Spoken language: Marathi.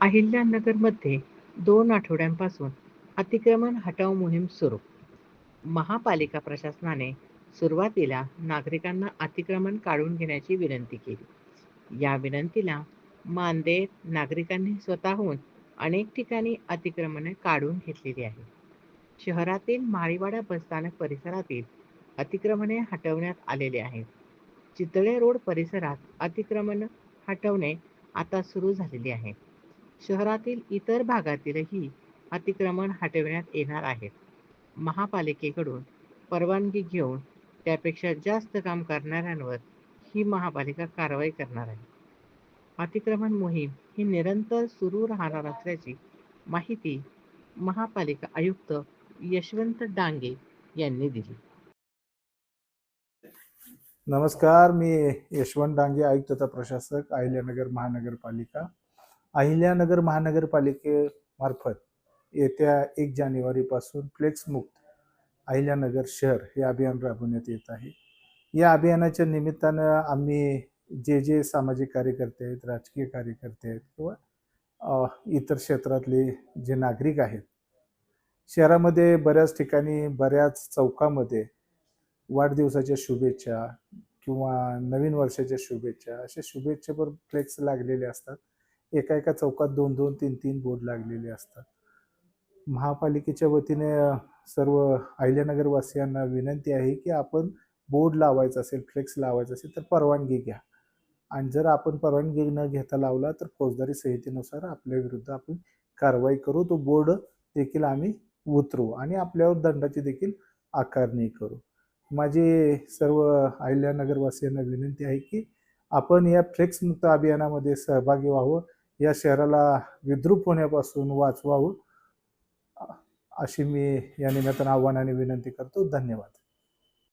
अहिल्यानगरमध्ये दोन आठवड्यांपासून अतिक्रमण हटाव मोहीम सुरू. महापालिका प्रशासनाने सुरुवातीला नागरिकांना अतिक्रमण काढून घेण्याची विनंती केली. या विनंतीला मान देत नागरिकांनी स्वतःहून अनेक ठिकाणी अतिक्रमणे काढून घेतलेली आहे. शहरातील माळीवाडा बसस्थानक परिसरातील अतिक्रमणे हटवण्यात आलेले आहेत. चितळे रोड परिसरात अतिक्रमण हटवणे आता सुरू झालेली आहे. शहरातील इतर भागातीलही अतिक्रमण हटविण्यात येणार आहेत. महापालिकेकडून परवानगी घेऊन त्यापेक्षा जास्त काम करणाऱ्यांवर ही महापालिका कारवाई करणार आहे. अतिक्रमण मोहीम ही निरंतर सुरू राहणार असल्याची माहिती महापालिका आयुक्त यशवंत डांगे यांनी दिली. नमस्कार मी यशवंत डांगे आयुक्त तथा प्रशासक अहिल्यानगर महानगरपालिका. अहिल्यानगर महानगरपालिकेमार्फत येत्या एक जानेवारीपासून फ्लेक्समुक्त अहिल्यानगर शहर हे अभियान राबवण्यात येत आहे. या अभियानाच्या निमित्तानं आम्ही जे जे सामाजिक कार्यकर्ते आहेत राजकीय कार्यकर्ते आहेत किंवा इतर क्षेत्रातले जे नागरिक आहेत शहरामध्ये बऱ्याच ठिकाणी बऱ्याच चौकामध्ये वाढदिवसाच्या शुभेच्छा किंवा नवीन वर्षाच्या शुभेच्छा अशा शुभेच्छापर फ्लेक्स लागलेले असतात. एका एका चौकात दोन दोन तीन तीन बोर्ड लागलेले असतात. महापालिकेच्या वतीने सर्व अहिल्यानगरवासियांना विनंती आहे की आपण बोर्ड लावायचा असेल फ्लेक्स लावायचा असेल तर परवानगी घ्या. आणि जर आपण परवानगी न घेता लावला तर फौजदारी संहितेनुसार आपल्या विरुद्ध आपण कारवाई करू. तो बोर्ड देखील आम्ही उतरू आणि आपल्यावर दंडाची देखील आकारणी करू. माझी सर्व अहिल्यानगरवासियांना विनंती आहे की आपण या फ्लेक्स मुक्त अभियानामध्ये सहभागी व्हावं. या शहराला विद्रूप होण्यापासून वाचवावं अशी मी या निमित्तानं आव्हानाने विनंती करतो. धन्यवाद.